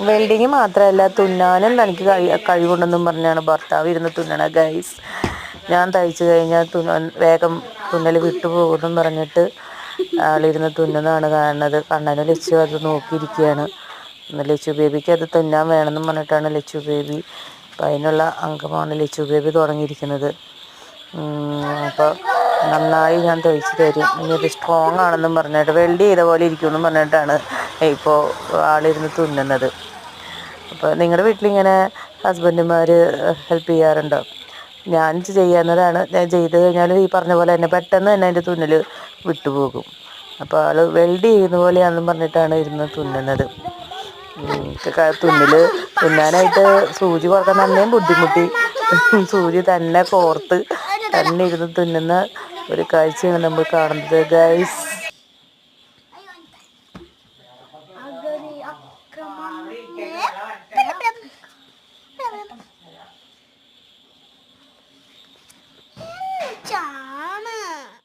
Welding മാത്രമല്ല തുന്നാനും തനിക്ക് കഴി കഴിവുണ്ടെന്നും പറഞ്ഞാണ് ഭർത്താവ് ഇരുന്ന് തുന്നണ ഗൈസ് ഞാൻ തയ്ച്ചു കഴിഞ്ഞാൽ തുന്ന വേഗം തുന്നൽ വിട്ടു പോകുമെന്നും പറഞ്ഞിട്ട് ആളിരുന്ന് തുന്നുന്നതാണ് കാണുന്നത്. കണ്ണനും ലച്ചു അത് നോക്കിയിരിക്കുകയാണ്. ലച്ചു ബേബിക്ക് അത് തുന്നാൻ വേണമെന്നും പറഞ്ഞിട്ടാണ് ലച്ചു ബേബി അപ്പം അതിനുള്ള അംഗമാണ് ലച്ചു ബേബി തുടങ്ങിയിരിക്കുന്നത്. അപ്പോൾ നന്നായി ഞാൻ തയ്ച്ച് തരും. ഇനി ഇത് സ്ട്രോങ് ആണെന്നും പറഞ്ഞിട്ട് വെൽഡ് ചെയ്ത പോലെ ഇരിക്കുമെന്നും പറഞ്ഞിട്ടാണ് ഇപ്പോൾ ആളിരുന്ന് തുന്നുന്നത്. അപ്പോൾ നിങ്ങളുടെ വീട്ടിലിങ്ങനെ ഹസ്ബൻഡുമാർ ഹെൽപ്പ് ചെയ്യാറുണ്ടോ? ഞാൻ ചെയ്യാവുന്നതാണ്. ഞാൻ ചെയ്ത് കഴിഞ്ഞാൽ ഈ പറഞ്ഞ പോലെ തന്നെ പെട്ടെന്ന് തന്നെ അതിന്റെ തുന്നൽ വിട്ടുപോകും. അപ്പോൾ ആൾ വെൽഡ് ചെയ്യുന്ന പോലെയാണെന്നും പറഞ്ഞിട്ടാണ് ഇരുന്ന് തുന്നുന്നത്. തുന്നൽ തുന്നാനായിട്ട് സൂചി കുറയ്ക്കാൻ തന്നെയും ബുദ്ധിമുട്ടി. സൂചി തന്നെ കോർത്ത് തന്നെ തുന്നുന്ന ഒരു കാഴ്ചയാണ് നമ്മൾ കാണുന്നത് ഗൈസ്